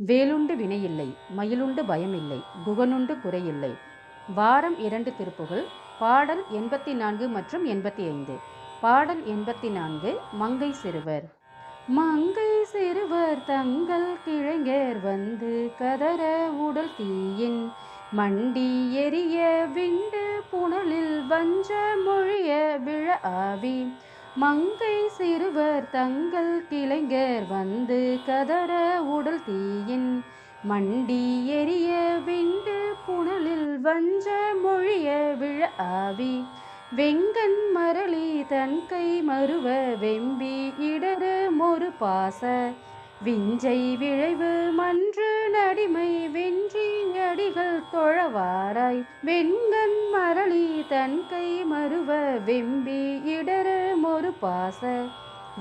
வேலுண்டு வினையில்லை மயிலுண்டு பயமில்லை குகனுண்டு குறையில்லை. வாரம் இரண்டு திருப்புகள் பாடல் எண்பத்தி நான்கு மற்றும் எண்பத்தி ஐந்து பாடல் எண்பத்தி நான்கு மங்கை சிறுவர். மங்கை சிறுவர் தங்கள் கிழங்கர் வந்து கதற உடல் தீயின். மண்டி எரிய விண்டு புனலில் வஞ்ச மொழிய விழ ஆவி. மங்கை சிறுவர் தங்கள் கிளைஞர் வந்து கதற உடல் தீயின். மண்டி எரிய விண்டு புனலில் வஞ்ச மொழிய விழ ஆவி. வெங்கன் மரளி தன் கை மறுவ வெம்பி இடரு மொரு பாச. விஞ்சை விழைவு மன்று நடிமை வெண் அடிகள் தொழவாராய். வெண்கண் மரளி தன் கை மறுவ வெம்பி இடர மொரு பாச.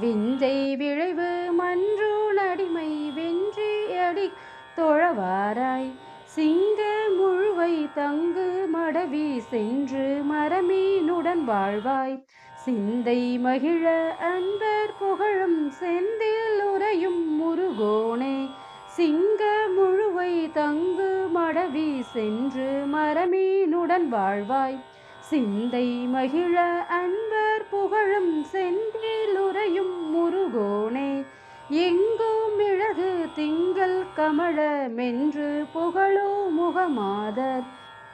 விஞ்சை விழைவு மன்றோ நடிமை வென்றி அடி தொழவாராய். சிங்க முழுவை தங்கு மடவி சென்று மரமீனுடன் வாழ்வாய். சிந்தை மகிழ அன்பர் புகழும் செந்தில் உரையும் முருகோனே. சிங்க முழுவை தங்கு மடவி சென்று மரமீனுடன் வாழ்வாய். சிந்தை மகிழ அன்பர் புகழும் செந்தில் உரையும் முருகோனே. எங்கும் மிளகு திங்கள் கமழ மென்று புகழோ முகமாதர்.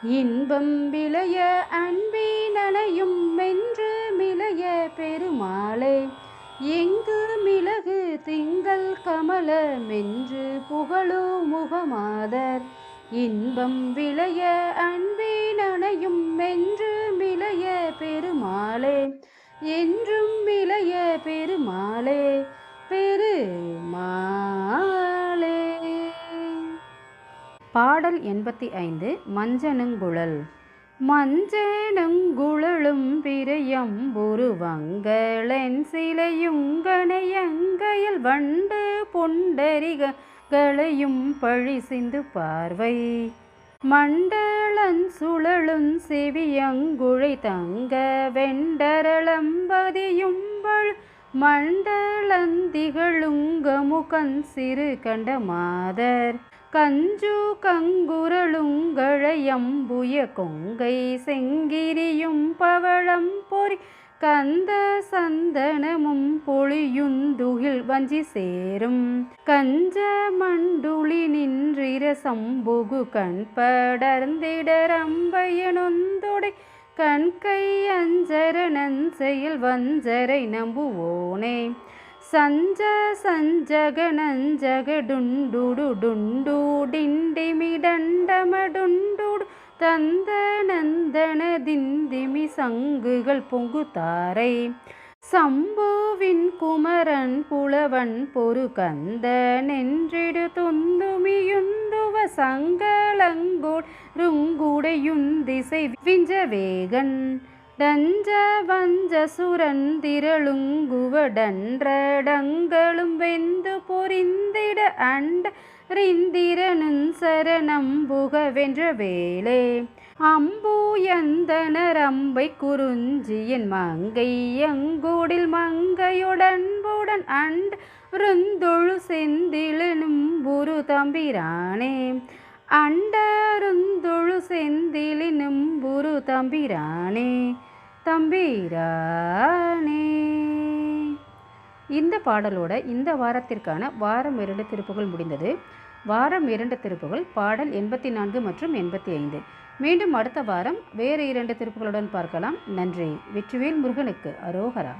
இன்பம் விளைய அன்பினனையும் மென்று மிளைய பெருமாளே. எங்கு மிளகு திங்கள் கமல மென்று புகழோ முகமாதர். இன்பம் விளைய அன்பினனையும் மென்று மிளைய பெருமாளே. என்றும் மிளைய பெருமாளே பெருமாளே. பாடல் எண்பத்தி ஐந்து மஞ்சனுங்குழல் மஞ்சனுங்குழலும் பிறையம் புருவங்களென் சிலையுங்கனையங்கையில் வண்டு பொண்டரிகளையும் பழி சிந்து பார்வை. மண்டலன் சுழலும் செவியங்குழை தங்க வெண்டரளம்பதியும் மண்டலந்திகளுங்கமுகன் சிறு கண்ட மாதர். கஞ்சு கங்குரலுங்கழையம்புய கொங்கை செங்கிரியும் பவளம் பொறி கந்த சந்தனமும் பொழியுந்துகில் வஞ்சி சேரும். கஞ்ச மண்டுளி நின்றிர சம்புகு கண்படர்ந்திடரம்பயனொந்தொடை கண்கை அஞ்சர நஞ்சையில் வஞ்சரை நம்புவோனே. சஞ்ச சஞ்சக நஞ்சகடுண்டுடு டுண்டு தந்த நந்தன திந்திமி சங்குகள் பொங்குதாரை சம்புவின் குமரன் புலவன் பொறு கந்த நென்றிடு துந்துமியுந்துவ சங்கலங்கோட் ருங்குடையுந்திசை விஞ்ச வேகன் டஞ்ச வஞ்ச சுரன் திரளுங்குவடன்றடங்களும் வெந்து பொறிந்திட அண்ட ரிந்திரனும் சரணம் புகவென்ற வேலே. அம்பூயந்தனர் அம்பை குறிஞ்சியின் மங்கை அங்கூடில் மங்கையுடன்புடன் அண்ட் ருந்தொழு செந்திலனும் புரு தம்பிரானே. அண்டருந்தொழு செந்திலினும் தம்பிரானே தம்பிரானே. இந்த பாடலோட இந்த வாரத்திற்கான வாரம் இரண்டு திருப்புகள் முடிந்தது. வாரம் இரண்டு திருப்புகள் பாடல் எண்பத்தி நான்கு மற்றும் எண்பத்தி ஐந்து மீண்டும் அடுத்த வாரம் வேறு இரண்டு திருப்புகளுடன் பார்க்கலாம். நன்றி. வெற்றிவேல் முருகனுக்கு அரோகரா.